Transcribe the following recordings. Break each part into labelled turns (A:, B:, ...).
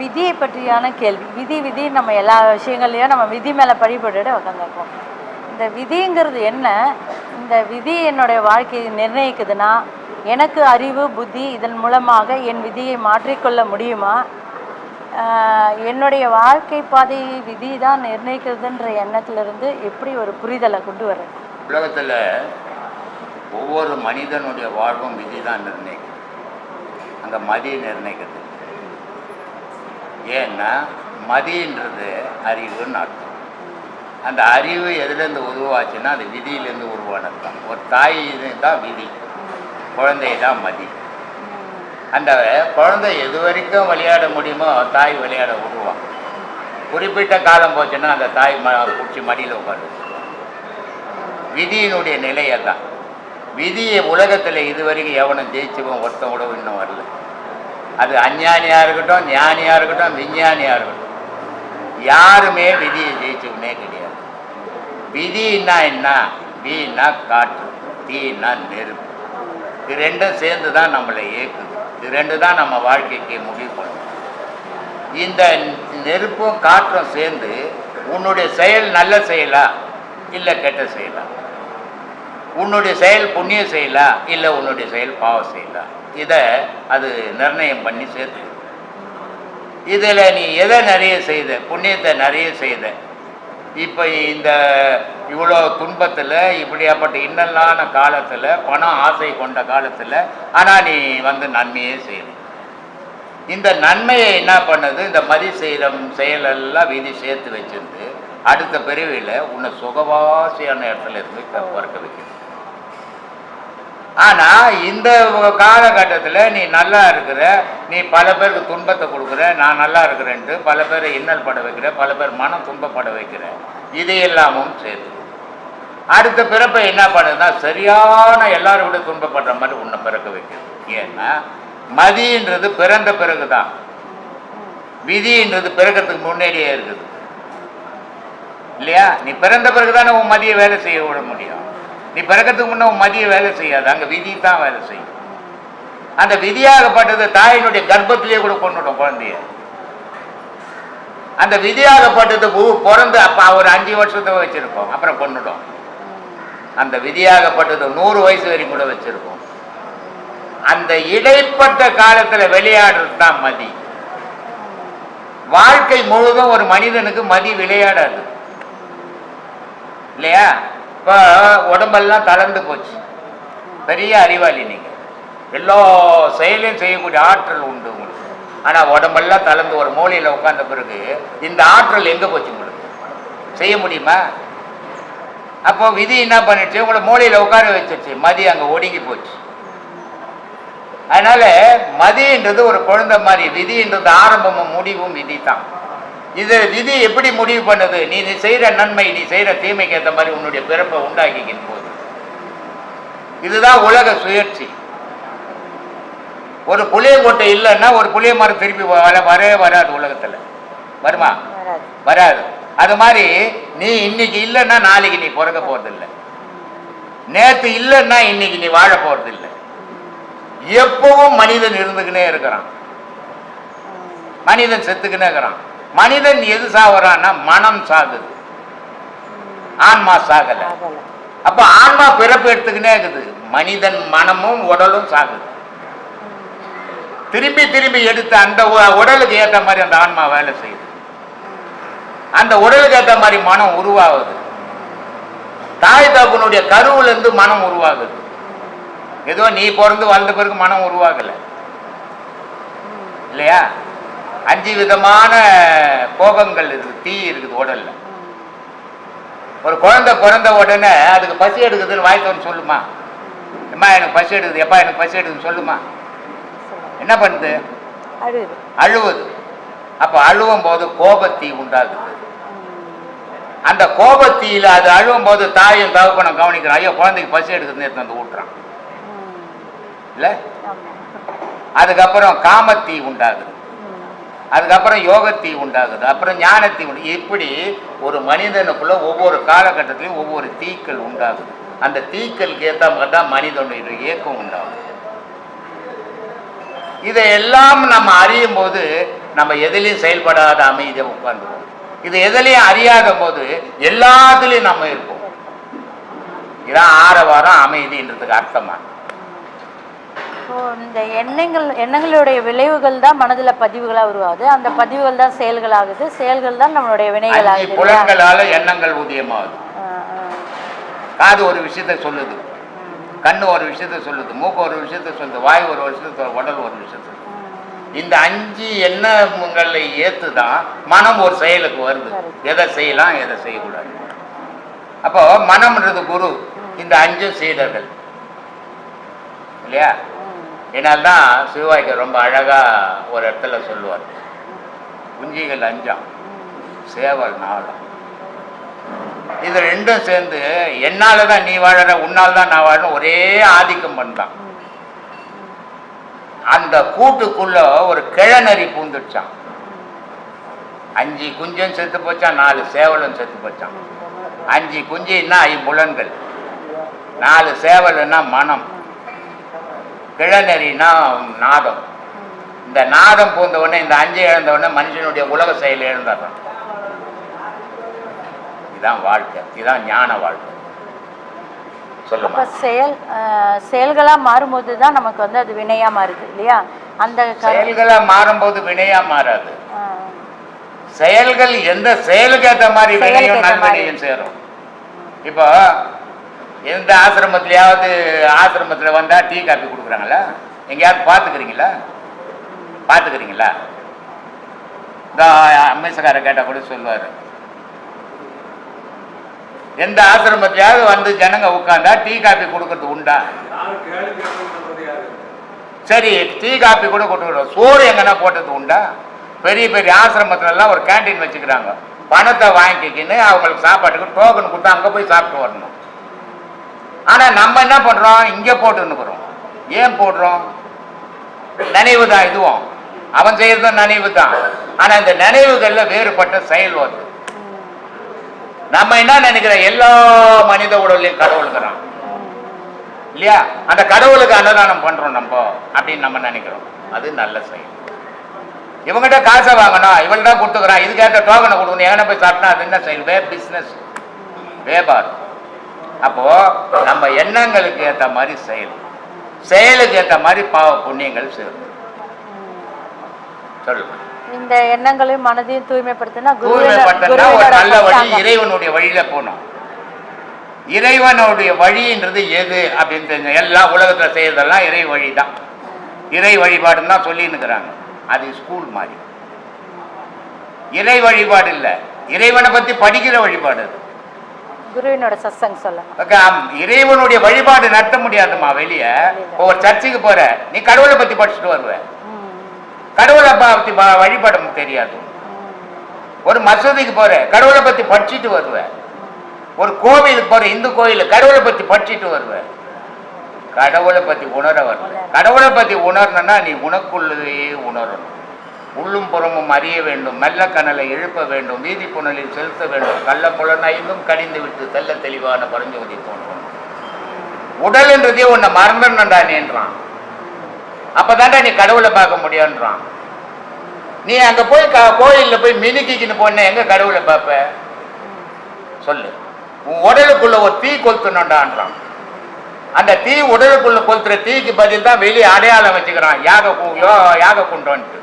A: விதியை பற்றியான கேள்வி. விதி விதி நம்ம எல்லா விஷயங்கள்லையும் நம்ம விதி மேலே பழிபட்டுட்டு உட்காந்துருக்கோம் இந்த விதிங்கிறது என்ன? இந்த விதி என்னுடைய வாழ்க்கையை நிர்ணயிக்குதுன்னா எனக்கு அறிவு புத்தி இதன் மூலமாக என் விதியை மாற்றிக்கொள்ள முடியுமா? என்னுடைய வாழ்க்கை பாதையை விதி தான் நிர்ணயிக்கிறதுன்ற எண்ணத்திலிருந்து எப்படி ஒரு புரிதலை கொண்டு வர
B: உலகத்தில் ஒவ்வொரு மனிதனுடைய வாழ்வும் விதி தான் நிர்ணயிக்குது. அங்கே மதி நிர்ணயிக்கிறது ஏன்னா மதின்றது அறிவுன்னு அர்த்தம். அந்த அறிவு எதுலேருந்து உருவாச்சுன்னா அந்த விதியிலேருந்து உருவானது தான். ஒரு தாய் இது தான் விதி. குழந்தை தான் மதி. அந்த குழந்தை எது வரைக்கும் விளையாட முடியுமோ தாய் விளையாட விடுவான். குறிப்பிட்ட காலம் போச்சுன்னா அந்த தாய் ம பிடிச்சி மடியில் உட்காந்து விதியினுடைய நிலையை தான் விதியை உலகத்தில் இதுவரைக்கும் எவனும் ஜெயிச்சவன் ஒருத்தன் கூட இன்னும் வரல. அது அஞ்ஞானியாக இருக்கட்டும் ஞானியாக இருக்கட்டும் விஞ்ஞானியாக இருக்கட்டும். யாருமே விதியை ஜெயிச்சவனே கிடையாது. விதின்னா என்ன? வீணா காற்று தீனா நெருப்பு. இது ரெண்டும் சேர்ந்து தான் நம்மளை இயக்குது. இது ரெண்டு தான் நம்ம வாழ்க்கைக்கு முடிவு பண்ணும் இந்த நெருப்பும் காற்றும் சேர்ந்து உன்னுடைய செயல் நல்ல செயலா இல்லை கெட்ட செயலா? உன்னுடைய செயல் புண்ணிய செயலா? இல்லை உன்னுடைய செயல் பாவ செயலா? இதை அது நிர்ணயம் பண்ணி சேர்த்து. இதில் நீ எதை நிறைய செய்த? புண்ணியத்தை நிறைய செய்த. இப்போ இந்த இவ்வளோ துன்பத்தில் இப்படியாப்பட்ட இன்னலான காலத்தில் பணம் ஆசை கொண்ட காலத்தில் ஆனால் நீ வந்து நன்மையே செய்யணும் இந்த நன்மையை என்ன பண்ணுது? இந்த மதி செய்கிற செயலெல்லாம் விதி சேர்த்து வச்சிருந்து அடுத்த பிரிவில் உன்னை சுகவாசியான இடத்துல இருந்து க- பிறக்க வைக்குது ஆனால் இந்த காலகட்டத்தில் நீ நல்லா இருக்கிற நீ பல பேருக்கு துன்பத்தை கொடுக்குற நான் நல்லா இருக்கிறேன்ட்டு பல பேரை இன்னல் பட வைக்கிற பல பேர் மனம் துன்பப்பட வைக்கிற இதையெல்லாமும் சேர்த்து அடுத்த பிறப்பை என்ன பண்ணுதுன்னா சரியான எல்லாரும் விட துன்பப்படுற மாதிரி உன்னை பிறக்க வைக்கிறது. ஏன்னா மதின்றது பிறந்த பிறகு தான் விதின்றது பிறக்கிறதுக்கு முன்னேறியே இருக்குது. இல்லையா? நீ பிறந்த பிறகு தானே உன் மதியை வேலை செய்ய விட முடியும். நீ பிறக்கிறதுக்கு முன்ன மதிய வேலை செய்யாது. அங்கே விதி தான் வேலை செய்யும். அந்த விதியாகப்பட்டது தாயினுடைய கர்ப்பத்திலேயே கூட கொண்டுடும் குழந்தைய. அந்த விதியாகப்பட்டது பூ பிறந்து அப்போ ஒரு அஞ்சு வருஷத்தை வச்சிருக்கோம் அப்புறம் கொண்டுடும். அந்த விதியாகப்பட்டது நூறு வயசு வரைக்கும் கூட வச்சிருக்கோம் அந்த இடைப்பட்ட காலத்தில் விளையாடுறது தான் மதி. வாழ்க்கை முழுதும் ஒரு மனிதனுக்கு மதி விளையாடாது. இல்லையா? இப்போ உடம்பெல்லாம் தளர்ந்து போச்சு. பெரிய அறிவாளி நீங்கள் எல்லா செயலையும் செய்யக்கூடிய ஆற்றல் உண்டு உங்களுக்கு. ஆனால் உடம்பெல்லாம் தளர்ந்து ஒரு மூலையில் உட்கார்ந்த பிறகு இந்த ஆற்றல் எங்கே போச்சு உங்களுக்கு? செய்ய முடியுமா? அப்போ விதி என்ன பண்ணிடுச்சு? உங்களை மூலையில் உட்கார வச்சிருச்சு மதி அங்கே ஒடுங்கி போச்சு. அதனால மதின்றது ஒரு குழந்தை மாதிரி விதின்றது ஆரம்பமும் முடிவும் விதி தான் இது விதி எப்படி முடிவு பண்ணுது? நீ நீ செய்கிற நன்மை நீ செய்கிற தீமைக்கு ஏற்ற மாதிரி உன்னுடைய பிறப்பை உண்டாக்கிக்கின் போது. இதுதான் உலக சுயற்சி ஒரு புளிய கோட்டை இல்லைன்னா ஒரு புளிய மரம் திருப்பி வர வரவே வராது உலகத்தில். வருமா?
A: வராது.
B: வராது. அது மாதிரி நீ இன்னைக்கு இல்லைன்னா நாளைக்கு நீ பிறக்க போறதில்லை. நேற்று இல்லைன்னா இன்னைக்கு நீ வாழ போறதில்லை. எப்பவும் மனிதன் இருந்துக்கினே இருக்கிறான். மனிதன் செத்துக்கினே இருக்கிறான். மனிதன் எது சாகுறான்னா மனம் சாகுது. ஆன்மா சாகல. அப்ப ஆன்மா பிறப்பு எடுத்துக்கினே இருக்குது. மனிதன் மனமும் உடலும் சாகுது. திரும்பி திரும்பி எடுத்த அந்த உடலுக்கு ஏற்ற மாதிரி அந்த ஆன்மா வேலை செய்யுது. அந்த உடலுக்கு ஏற்ற மாதிரி மனம் உருவாகுது. தாய் தகப்பனுடைய கருவுல இருந்து மனம் உருவாகுது. ஏதோ நீ பிறந்து வளர்ந்த பிறகு மனம் உருவாகல. இல்லையா? அஞ்சு விதமான கோபங்கள் இருக்குது. தீ இருக்குது உடல்ல. ஒரு குழந்தை பிறந்த உடனே அதுக்கு பசி எடுக்குதுன்னு வந்து சொல்லுமா? அம்மா எனக்கு பசி எடுக்குது. எப்பா எனக்கு பசி எடுக்குதுன்னு சொல்லுமா? என்ன பண்ணுது? அழுவுது. அப்போ அழுவும் போது கோபத்தீ உண்டாகுது. அந்த கோபத்தீயில அது அழுவும் போது தாயும் தகப்பனும் கவனிக்கிறான். ஐயோ குழந்தைக்கு பசி எடுக்குதுன்னு எடுத்து வந்து ஊட்டுறான். இல்லை? அதுக்கப்புறம் காமத்தீ உண்டாகுது. அதுக்கப்புறம் யோகத்தீ உண்டாகுது. அப்புறம் ஞானத்தீ உண்டு. இப்படி ஒரு மனிதனுக்குள்ள ஒவ்வொரு காலகட்டத்திலையும் ஒவ்வொரு தீக்கள் உண்டாகுது. அந்த தீக்களுக்கு ஏற்ற மாதிரி தான் மனிதனுடைய இயக்கம் உண்டாகும் இதையெல்லாம் நம்ம அறியும் போது நம்ம எதுலேயும் செயல்படாத அமைதியை உட்காந்துருவோம் இது எதுலேயும் அறியாத போது எல்லாத்துலேயும் நம்ம இருப்போம். இதான் ஆரவாரம் அமைதின்றதுக்கு அர்த்தமா?
A: ஸோ இந்த எண்ணங்கள் எண்ணங்களுடைய விளைவுகள் தான் மனதில் பதிவுகளாக உருவாகுது. அந்த பதிவுகள் தான் செயல்கள் ஆகுது செயல்கள் தான் நம்மளுடைய வினைகள்
B: அஞ்சு
A: ஆகுது?
B: புலன்களால எண்ணங்கள்
A: ஆ.
B: காது ஒரு விஷயத்தை சொல்லுது. கண்ணு ஒரு விஷயத்தை சொல்லுது. மூக்கு ஒரு விஷயத்தை சொல்லுது. வாய் ஒரு விஷயத்தை சொல்லுது, உடல் ஒரு விஷயத்தை இந்த அஞ்சு எண்ணங்களை ஏற்று தான் மனம் ஒரு செயலுக்கு வருது. எதை செய்யலாம் எதை செய்யக்கூடாது. அப்போ மனம்ன்றது குரு. இந்த அஞ்சும் சீடர்கள். இல்லையா?
A: ம்.
B: தான் சிவாய்க்கு ரொம்ப அழகா ஒரு இடத்துல சொல்லுவார். குஞ்சிகள் அஞ்சாம் சேவல் நாளம் இது ரெண்டும் சேர்ந்து என்னால தான் நீ வாழற உன்னால் தான் நான் வாழறேன் ஒரே ஆதிக்கம் பண்ணான். அந்த கூட்டுக்குள்ள ஒரு கிழநறி பூந்துடுச்சான் அஞ்சு குஞ்சும் செத்து போச்சான் நாலு சேவலும் செத்து போச்சான் அஞ்சு குஞ்சுன்னா ஐம்புலன்கள். நாலு சேவல்னா மனம். கிழநரினா நாதம். இந்த நாதம் பூந்த உடனே இந்த அஞ்சு இழந்த உடனே மனுஷனுடைய உலக செயல் இழந்துடுறான். இதான் வாழ்க்கை. இதான் ஞான வாழ்க்கை. சொல்லுமா?
A: செயல் செயல்களா மாறும்போது தான் நமக்கு வந்து அது வினையா மாறுது இல்லையா? அந்த
B: செயல்களா மாறும்போது வினையா மாறாது. செயல்கள் எந்த செயலுக்கு ஏற்ற மாதிரி வினையும். நல்வினையும் சேரும். இப்போ எந்த ஆசிரமத்திலேயாவது ஆசிரமத்தில் வந்தால் டீ காப்பி கொடுக்குறாங்களா? எங்கேயாவது பார்த்துக்கிறீங்களா பார்த்துக்கிறீங்களா இந்த அம்மேசக்கார கேட்டால் கூட சொல்லுவார். எந்த ஆசிரமத்திலயாவது வந்து ஜனங்க உட்காந்தா டீ காப்பி கொடுக்கறது உண்டா? சரி டீ காப்பி கூட கொடுக்குறோம் சோறு எங்கன்னா போட்டது உண்டா? பெரிய பெரிய ஆசிரமத்துலலாம் ஒரு கேண்டீன் வச்சுக்கிறாங்க. பணத்தை வாங்கிக்கின்னு அவங்களுக்கு சாப்பாட்டுக்கு டோக்கன் கொடுத்து அங்கே போய் சாப்பிட்டு வரணும். ஆனால் நம்ம என்ன பண்ணுறோம் இங்கே போட்டுன்னுக்குறோம் ஏன் போடுறோம்? நினைவு தான் இதுவும். அவன் செய்யறதும் நினைவு தான். ஆனால் இந்த நினைவுகளில் வேறுபட்ட செயல் வருது. நம்ம என்ன நினைக்கிற எல்லா மனித உடலையும் கடவுளுக்குறான் இல்லையா? அந்த கடவுளுக்கு அன்னதானம் பண்றோம் நம்ம அப்படின்னு நம்ம நினைக்கிறோம். அது நல்ல செயல். இவங்ககிட்ட காசை வாங்கணும் இவள் தான் கொடுத்துக்கிறான் இதுக்கேற்ற டோக்கனை கொடுக்கணும். எங்கன்னா போய் சாப்பிட்டா அது என்ன செயல்? வே பிஸ்னஸ் வியாபாரம். அப்போ நம்ம எண்ணங்களுக்கு ஏற்ற மாதிரி செயல். செயலுக்கு ஏற்ற மாதிரி பாவ புண்ணியங்கள் சேரும். சொல்லுங்க
A: இந்த எண்ணங்களையும் மனதையும் தூய்மைப்படுத்தினா
B: தூய்மைப்பட்டா ஒரு நல்ல வழி இறைவனுடைய வழியில போகணும். இறைவனுடைய வழின்றது எது அப்படின்னு தெரிஞ்ச எல்லா உலகத்துல செய்யறதெல்லாம் இறை வழி தான் இறை வழிபாடுன்னு தான் சொல்லின்னு இருக்கிறாங்க அது ஸ்கூல் மாதிரி. இறை வழிபாடு இல்லை. இறைவனை பத்தி படிக்கிற வழிபாடு அது.
A: குருவினோட சத்சங் சொல்லலாம்
B: இறைவனுடைய வழிபாடு நடத்த முடியாதுமா வெளியே. ஒரு சர்ச்சுக்கு போற நீ கடவுளை பத்தி படிச்சுட்டு வருவ. கடவுளை பத்தி ப- வழிபாட தெரியாது. ஒரு மசூதிக்கு போற கடவுளை பத்தி படிச்சுட்டு வருவ. ஒரு கோவிலுக்கு போற இந்து கோயில் கடவுளை பத்தி படிச்சுட்டு வருவ. கடவுளை பத்தி உணர வருவ கடவுளை பத்தி உணரணும்னா நீ உனக்குள்ளேயே உணரணும். உள்ளும் புறமும் அறிய வேண்டும் மெல்ல கனலை எழுப்ப வேண்டும் வீதி புனலில் செலுத்த வேண்டும். கள்ள புலனைந்தும் கடிந்து விட்டு தெல்ல தெளிவான பரஞ்சோதி போன்றோம் உடல் என்றதே உன்னை மறந்துடணும்டா நீன்றான். அப்பதான்டா நீ கடவுளை பார்க்க முடியும்ன்றான். நீ அங்க போய் க- போய் மினுக்கிக்கின்னு போன எங்க கடவுளை பார்ப்ப? சொல்லு. உன் உடலுக்குள்ள ஒரு தீ கொளுத்தணும்டான்றான். அந்த தீ உடலுக்குள்ள கொளுத்துற தீக்கு பதில் தான் வெளியே அடையாளம் வச்சுக்கிறான். யாக யாக குண்டோன்ட்டு.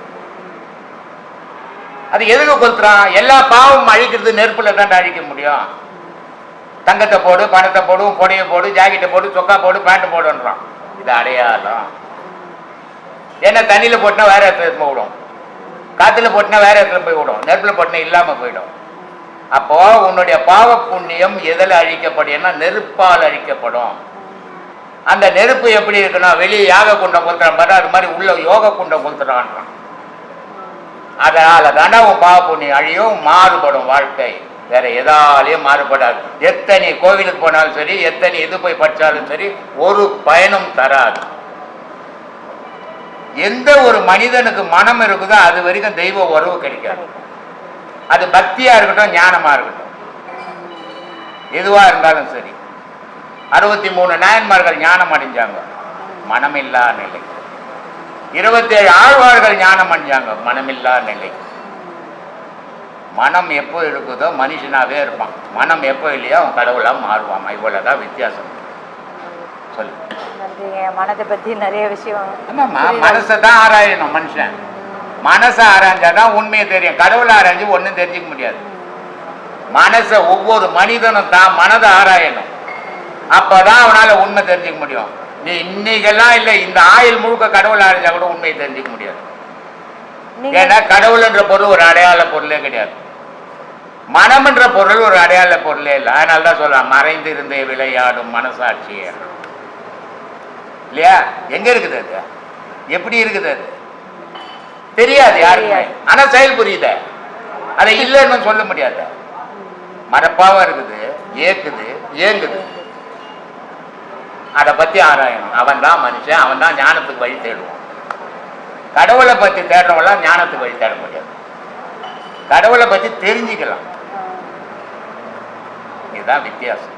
B: அது எதுக்கு கொளுத்துறான் எல்லா பாவம் அழிக்கிறது நெருப்புல தான் அழிக்க முடியும். தங்கத்தை போடு பணத்தை போடு உன் கொடையை போடு ஜாக்கெட்டை போடு சொக்கா போடு பேண்ட் போடுன்றான். இது அடையாளம். ஏன்னா தண்ணியில போட்டினா வேற இடத்துல போய் விடும். காத்துல போட்டினா வேற இடத்துல போய் விடும். நெருப்புல போட்டினா இல்லாம போயிடும். அப்போ உன்னுடைய பாவ புண்ணியம் எதில் அழிக்கப்படும்னா நெருப்பால் அழிக்கப்படும். அந்த நெருப்பு எப்படி இருக்குன்னா வெளியே யாக குண்டம் கொளுத்துறான் பாரு அது மாதிரி உள்ள யோக குண்டம் கொளுத்துறான்றான் அதனால தானே உன் பாவ புண்ணியம் அழியும் மாறுபடும் வாழ்க்கை. வேற எதாலையும் மாறுபடாது. எத்தனை கோவிலுக்கு போனாலும் சரி எத்தனை இது போய் படிச்சாலும் சரி ஒரு பயனும் தராது. எந்த ஒரு மனிதனுக்கு மனம் இருக்குதோ அது வரைக்கும் தெய்வ உறவு கிடைக்காது. அது பக்தியா இருக்கட்டும் ஞானமா இருக்கட்டும். எதுவா இருந்தாலும் சரி. அறுபத்தி மூணு நாயன்மார்கள் ஞானம் அடைஞ்சாங்க. மனமில்லா நிலை. இருபத்தேழு ஆழ்வார்கள் ஞானம் அடைஞ்சாங்க மனமில்லா நிலை. மனம் எப்போ இருக்குதோ மனுஷனாவே இருப்பான். மனம் எப்போ இல்லையோ அவன் கடவுளா மாறுவான். இவ்வளவுதான் வித்தியாசம். சொல்லு.
A: மனதை பற்றி நிறைய விஷயம்
B: ஆமாம்மா. மனசை தான் ஆராயணும் மனுஷன். மனசை ஆராய்ஞ்சாதான் உண்மையை தெரியும். கடவுளை ஆராய்ஞ்சு ஒன்றும் தெரிஞ்சுக்க முடியாது. மனசை ஒவ்வொரு மனிதனும் தான் மனதை ஆராயணும். அப்பதான் அவனால உண்மை தெரிஞ்சுக்க முடியும். இன்னைக்கெல்லாம் இல்லை இந்த ஆயுள் முழுக்க கடவுளை ஆராய்ஞ்சா கூட உண்மையை தெரிஞ்சுக்க முடியாது. ஏன்னா கடவுள்ன்ற பொருள் ஒரு அடையாள பொருளே கிடையாது. மனம்ன்ற பொருள் ஒரு அடையாள பொருளே இல்லை. அதனால தான் சொல்லலாம் மறைந்து இருந்தே விளையாடும் மனசாட்சியே. இல்லையா? எங்க இருக்குது அது? எப்படி இருக்குது அது? தெரியாது யாருக்குமே. ஆனா செயல் புரியுத? அதை இல்லைன்னு சொல்ல முடியாது? மரப்பாவா இருக்குது ஏக்குது ஏங்குது. அதை பத்தி ஆராயணும். அவன் தான் மனுஷன் அவன் தான் ஞானத்துக்கு வழி தேடுவான். கடவுளை பத்தி தேடுறவங்களாம் ஞானத்துக்கு வழி தேட முடியாது. கடவுளை பத்தி தெரிஞ்சுக்கலாம். இதுதான் வித்தியாசம்.